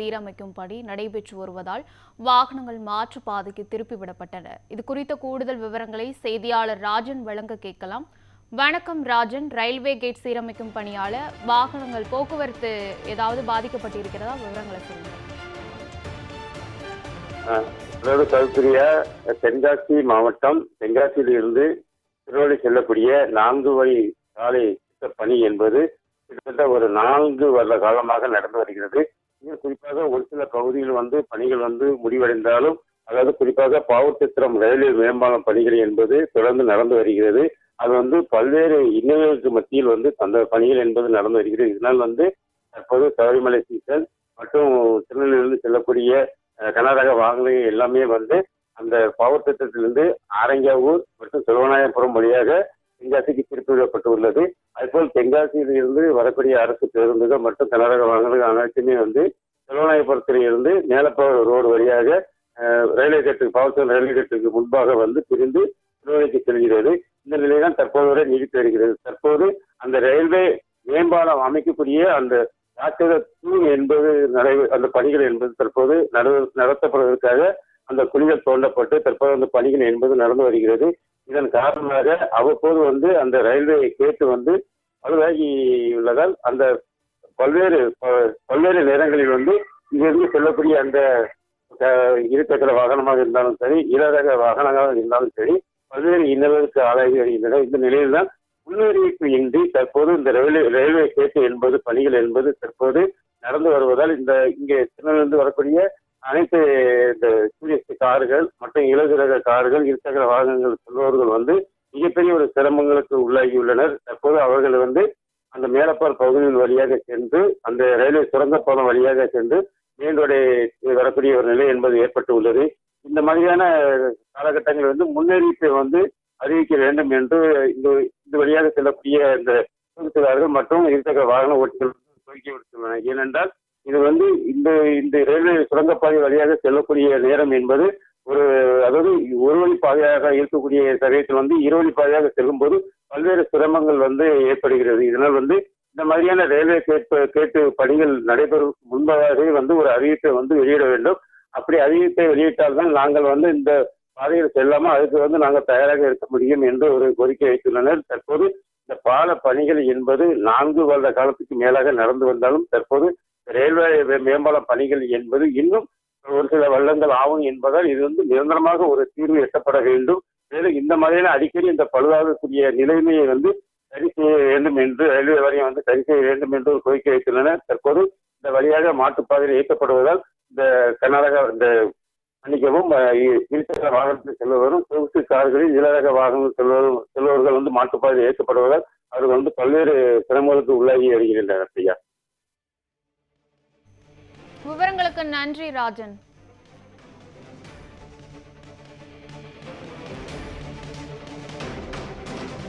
சீரமைக்கும் பணி நடைபெற்று வருவதால் வாகனங்கள் மாற்றுப்பாதைக்கு திருப்பிவிடப்பட்டன இது குறித்த கூடுதல் விவரங்களை செய்தியாளர் ராஜன் வழங்க கேட்கலாம். வணக்கம் ராஜன். ரயில்வே கேட் சீரமைக்கும் பணியால வாகனங்கள் போக்குவரத்து ஏதாவது பாதிக்கப்பட்டிருக்கிறதா? விவரங்களை சொல்லுங்க. ஆஹ் கருத்துரியா தென்காசி மாவட்டம் தென்காசியிலிருந்து திருவள்ளி செல்லக்கூடிய நான்கு வழி சாலை பணி என்பது கிட்டத்தட்ட ஒரு நான்கு வருட காலமாக நடந்து வருகிறது. குறிப்பாக ஒரு சில பகுதியில் வந்து பணிகள் வந்து முடிவடைந்தாலும் அதாவது குறிப்பாக பாவச்சித்திரம் ரயில்வே மேம்பாலம் பணிகள் என்பது தொடர்ந்து நடந்து வருகிறது. அது வந்து பல்வேறு இன்னல்களுக்கு மத்தியில் வந்து அந்த பணிகள் என்பது நடந்து வருகிறது. இதனால் வந்து தற்போது சபரிமலை சீசன் மற்றும் திருநெல்வேலியிலிருந்து செல்லக்கூடிய கர்நாடக வாகனங்கள் எல்லாமே வந்து அந்த பவர் திட்டத்திலிருந்து ஆரங்கியாவூர் மற்றும் சிறுவநாயகபுரம் வழியாக தென்காசிக்கு திருப்பிவிடப்பட்டு அதுபோல் தென்காசியில் இருந்து வரக்கூடிய அரசு பேருந்துகள் மற்றும் கனரக வாகனங்கள் அனைத்துமே வந்து சிறுவநாயகபுரத்தில் இருந்து மேலப்பவர் ரோடு வழியாக ரயில்வே கேட்டுக்கு பவர் ரயில்வே கேட்டுக்கு முன்பாக வந்து பிரிந்து திருவள்ளிக்கு செல்கிறது. இந்த நிலைதான் தற்போது வரை நீடித்து வருகிறது. தற்போது அந்த ரயில்வே மேம்பாலம் அமைக்கக்கூடிய அந்த ராட்சத தூண் என்பது நடை அந்த பணிகள் என்பது தற்போது நட- நடத்தப்படுவதற்காக அந்த குழிகள் தோண்டப்பட்டு தற்போது அந்த பணிகள் என்பது நடந்து வருகிறது. இதன் காரணமாக அவ்வப்போது வந்து அந்த ரயில்வே கேட்டு வந்து பழுதாகி உள்ளதால் அந்த பல்வேறு ப- பல்வேறு நேரங்களில் வந்து இங்கிருந்து செல்லக்கூடிய அந்த இருசக்கர வாகனமாக இருந்தாலும் சரி இலரக வாகனமாக இருந்தாலும் சரி பல்வேறு இன்னலுக்கு ஆளாகி வருகின்றன. இந்த நிலையில்தான் முன்னறிவிப்பு இன்றி தற்போது இந்த ரயில்வே ரயில்வே கேட்டு என்பது பணிகள் என்பது தற்போது நடந்து வருவதால் இந்த இங்கே திருநெல்வேலிருந்து வரக்கூடிய அனைத்து இந்த கார்கள் மற்றும் இலகுரக கார்கள் இருசக்கர வாகனங்கள் செல்பவர்கள் வந்து மிகப்பெரிய ஒரு சிரமங்களுக்கு உள்ளாகியுள்ளனர். தற்போது அவர்கள் வந்து அந்த மேலப்பால் பகுதியின் வழியாக சென்று அந்த ரயில்வே சுரங்கப்பாலம் வழியாக சென்று மேலோடை வரக்கூடிய ஒரு நிலை என்பது ஏற்பட்டு உள்ளது இந்த மாதிரியான காலகட்டங்கள் வந்து முன்னறிவிப்பை வந்து அறிவிக்க வேண்டும் என்று இந்த இந்த வழியாக செல்லக்கூடிய இந்த மற்றும் இருசக்கர வாகன ஓட்டிகள் கோரிக்கை விடுத்துள்ளனர் ஏனென்றால் இது வந்து இந்த இந்த ரயில்வே சுரங்கப்பாதை வழியாக செல்லக்கூடிய நேரம் என்பது ஒரு அதாவது ஒரு வழி பாதையாக இருக்கக்கூடிய சமயத்தில் வந்து இருவழி பாதையாக செல்லும்போது பல்வேறு சிரமங்கள் வந்து ஏற்படுகிறது. இதனால் வந்து இந்த மாதிரியான ரயில்வே கேட்பு கேட்டு பணிகள் நடைபெறும் முன்பதாகவே வந்து ஒரு அறிவிப்பை வந்து வெளியிட வேண்டும். அப்படி அறிவிப்பை வெளியிட்டால்தான் நாங்கள் வந்து இந்த பாதையில் செல்லாமல் அதுக்கு வந்து நாங்கள் தயாராக இருக்க முடியும் என்று ஒரு கோரிக்கை வைத்துள்ளனர். தற்போது இந்த பால பணிகள் என்பது நான்கு வருட காலத்துக்கு மேலாக நடந்து வந்தாலும் தற்போது ரயில்வே மேம்பால பணிகள் என்பது இன்னும் ஒரு சில வள்ளங்கள் ஆகும் என்பதால் இது வந்து நிரந்தரமாக ஒரு தீர்வு எட்டப்பட வேண்டும். மேலும் இந்த மாதிரியான அடிக்கடி இந்த பழுதாகக்கூடிய நிலைமையை வந்து சரி செய்ய வேண்டும் என்று ரயில்வே வாரியம் வந்து சரி செய்ய வேண்டும் என்று கோரிக்கை வைத்துள்ளனர். தற்போது இந்த வழியாக மாற்றுப்பாதையில் இயக்கப்படுவதால் இந்த கர்நாடகா இந்த மன்னிக்கவும் இருசக்கர வாகனத்தில் செல்பவரும் சொகுசு கார்களில் இலரக வாகனம் செல்வரும் செல்பவர்கள் வந்து மாற்றுப்பாதையில் இயக்கப்படுவதால் அவர்கள் வந்து பல்வேறு சிரமங்களுக்கு உள்ளாகி வருகின்றனர் ஐயா. விவரங்களுக்கு நன்றி ராஜன்.